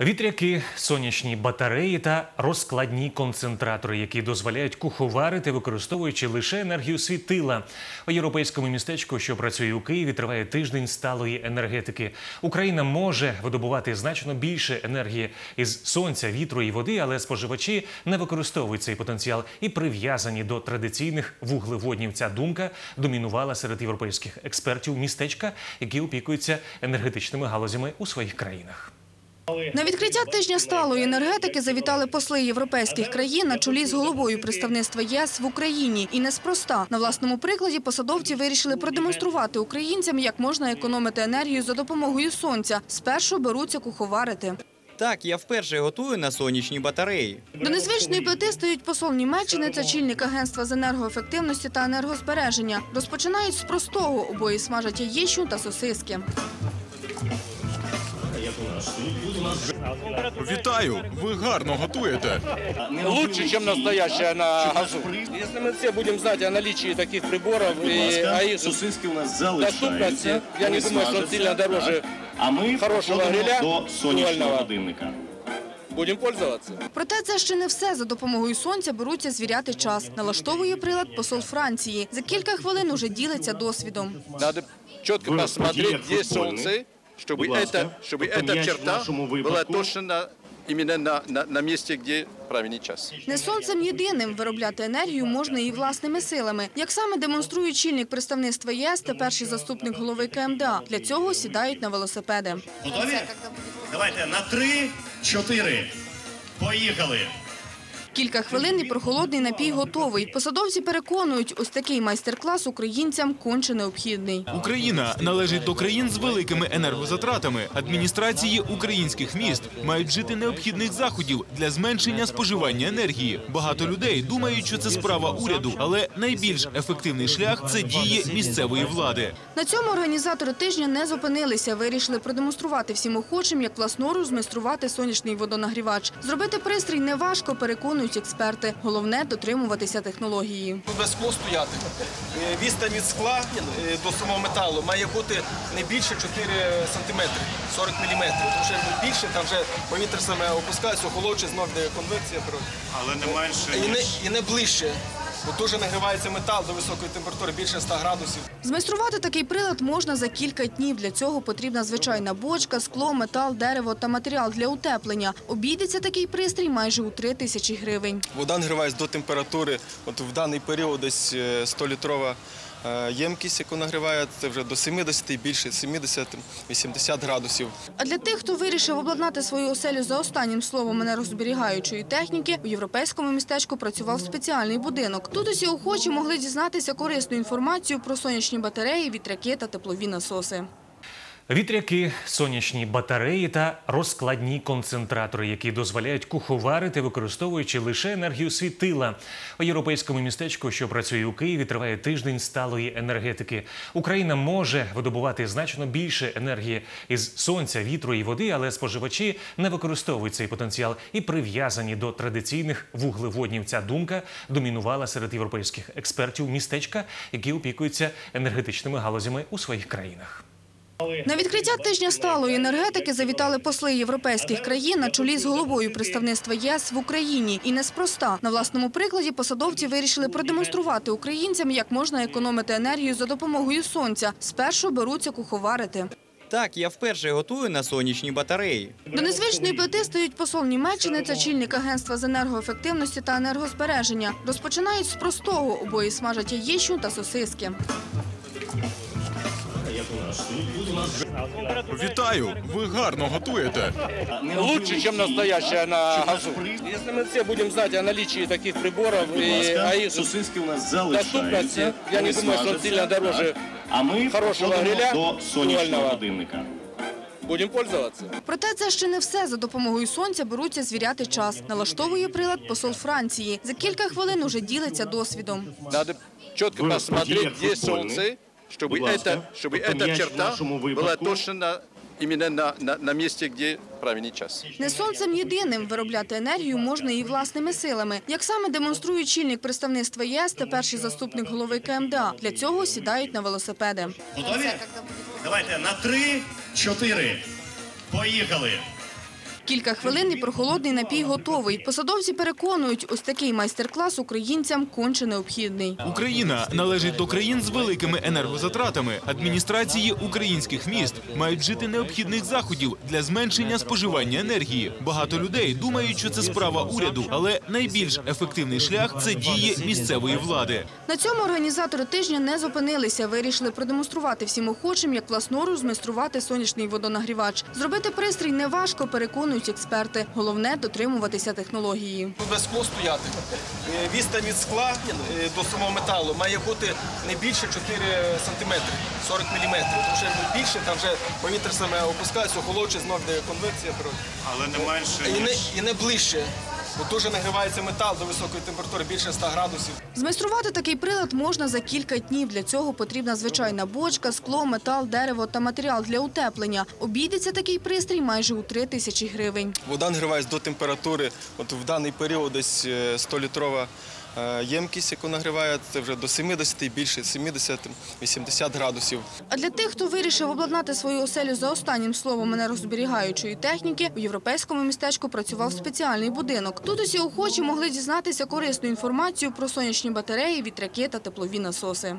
Вітряки, сонячні батареї та розкладні концентратори, які дозволяють куховарити, використовуючи лише енергію світила. У європейському містечку, що працює у Києві, триває тиждень сталої енергетики. Україна може видобувати значно більше енергії із сонця, вітру і води, але споживачі не використовують цей потенціал і прив'язані до традиційних вуглеводнів. Ця думка домінувала серед європейських експертів містечка, які опікуються енергетичними галузями у своїх країнах. На відкриття тижня сталої енергетики завітали посли європейських країн на чолі з головою представництва єС в Україні. І неспроста. На власному прикладі посадовці вирішили продемонструвати українцям, як можна економити енергію за допомогою сонця. Спершу беруться куховарити. Так, я вперше готую на сонячній батареї. До незвичної плити стають посол Німеччини та чільник агентства з енергоефективності та енергозбереження. Розпочинають з простого. Обоє смажать яєчню та сосиски. Вітаю! Ви гарно готуєте. лучше, чем настоящая на газу. Если мы все будем знать о наличии таких приборов Будь и о ласка, их сосиски у нас доступности, залишаються. я не вони думаю, что он смажаться. сильно дороже А ми хорошого переходимо гриля до сонячного дуального. годинника. будем пользоваться. Проте це ще не все. За допомогою сонця беруться звіряти час. Налаштовує прилад посол Франції. За кілька хвилин уже ділиться досвідом. Надо четко Вы посмотреть, водитель где футбольный. солнце, чтобы, Будь ласка. это, чтобы Тобто эта м'яч в черта нашому была випадку. точно на, именно на, на, на месте, где правильный час. Не сонцем єдиним виробляти енергію можна і власними силами. Як саме демонструє чільник представництва ЄС та перший заступник голови КМДА. Для цього сідають на велосипеди. Готові? Давайте на три, чотири. Поїхали. Кілька хвилин і прохолодний напій готовий. Посадовці переконують, ось такий майстер-клас українцям конче необхідний. Україна належить до країн з великими енергозатратами. Адміністрації українських міст мають вжити необхідних заходів для зменшення споживання енергії. Багато людей думають, що це справа уряду, але найбільш ефективний шлях це дії місцевої влади. На цьому організатори тижня не зупинилися. Вирішили продемонструвати всім охочим, як власноруч змайструвати сонячний водонагрівач. Зробити пристрій неважко, переконують експерти. Головне дотримуватися технології. Без скло стояти. Віста від скла е, до самого металу має бути не більше 4 сантиметри, 40 міліметрів. Тому що як більше, там вже повітря саме опускається, охолодче, знов йде конвекція. Але не менше І не, і не ближче. Бо дуже нагрівається метал до високої температури, більше 100 градусів. Змайструвати такий прилад можна за кілька днів. Для цього потрібна звичайна бочка, скло, метал, дерево та матеріал для утеплення. Обійдеться такий пристрій майже у три тисячі гривень. Вода нагрівається до температури. От в даний період десь 100-літрова ємкість, яку нагріває, це вже до 70, більше 70-80 градусів. А для тих, хто вирішив обладнати свою оселю за останнім словом нерозберігаючої техніки, у європейському містечку працював спеціальний будинок. Тут усі охочі могли дізнатися корисну інформацію про сонячні батареї, вітряки та теплові насоси. Вітряки, сонячні батареї та розкладні концентратори, які дозволяють куховарити, використовуючи лише енергію світила. У європейському містечку, що працює у Києві, триває тиждень сталої енергетики. Україна може видобувати значно більше енергії із сонця, вітру і води, але споживачі не використовують цей потенціал і прив'язані до традиційних вуглеводнів. Ця думка домінувала серед європейських експертів містечка, які опікуються енергетичними галузями у своїх країнах. На відкриття тижня сталої енергетики завітали посли європейських країн на чолі з головою представництва ЄС в Україні. І неспроста. На власному прикладі посадовці вирішили продемонструвати українцям, як можна економити енергію за допомогою сонця. Спершу беруться куховарити. Так, я вперше готую на сонячній батареї. До незвичної плити стають посол Німеччини та чільник агентства з енергоефективності та енергозбереження. Розпочинають з простого. Обоє смажать яєчню та сосиски. Вітаю! Ви гарно готуєте. Лучше, чем настоящая на газу. Если мы все будем знать о наличии таких приборов Будь и о ласка, их сосиски у нас доступности, залишаються. я не вони думаю, что он смажаться. сильно дороже Так. А ми хорошого переходимо гриля до сонячного дуального. годинника. будем пользоваться. Проте це ще не все. За допомогою сонця беруться звіряти час. Налаштовує прилад посол Франції. За кілька хвилин уже ділиться досвідом. Надо четко Вы посмотреть, водитель где футбольный. солнце, чтобы, Будь ласка. это, чтобы Тобто эта м'яч в черта нашому была випадку. точно на, именно на, на, на месте, где правильный час. Не сонцем єдиним виробляти енергію можна і власними силами. Як саме демонструє чільник представництва ЄС та перший заступник голови КМДА. Для цього сідають на велосипеди. Готові? Давайте на три, чотири. Поїхали. Кілька хвилин і прохолодний напій готовий. Посадовці переконують, ось такий майстер-клас українцям конче необхідний. Україна належить до країн з великими енергозатратами. Адміністрації українських міст мають вжити необхідних заходів для зменшення споживання енергії. Багато людей думають, що це справа уряду, але найбільш ефективний шлях це дії місцевої влади. На цьому організатори тижня не зупинилися. Вирішили продемонструвати всім охочим, як власноруч змайструвати сонячний водонагрівач. Зробити пристрій неважко, переконують експерти. Головне – дотримуватися технології. Буде скло стояти. Е, Відстань від скла е, до самого металу має бути не більше 4 сантиметри, 40 мм. Тому що якби більше, там вже повітря саме опускається, охолодче, знов де конвекція. Але не менше, І не, і не ближче. Дуже нагрівається метал до високої температури, більше 100 градусів. Змайструвати такий прилад можна за кілька днів. Для цього потрібна звичайна бочка, скло, метал, дерево та матеріал для утеплення. Обійдеться такий пристрій майже у 3 тисячі гривень. Вода нагрівається до температури. От в даний період десь 100-літрова ємкість, яку нагріває, це вже до 70 і більше 70-80 градусів. А для тих, хто вирішив обладнати свою оселю за останнім словом нерозберігаючої техніки, у європейському містечку працював спеціальний будинок. Тут усі охочі могли дізнатися корисну інформацію про сонячні батареї, вітряки та теплові насоси.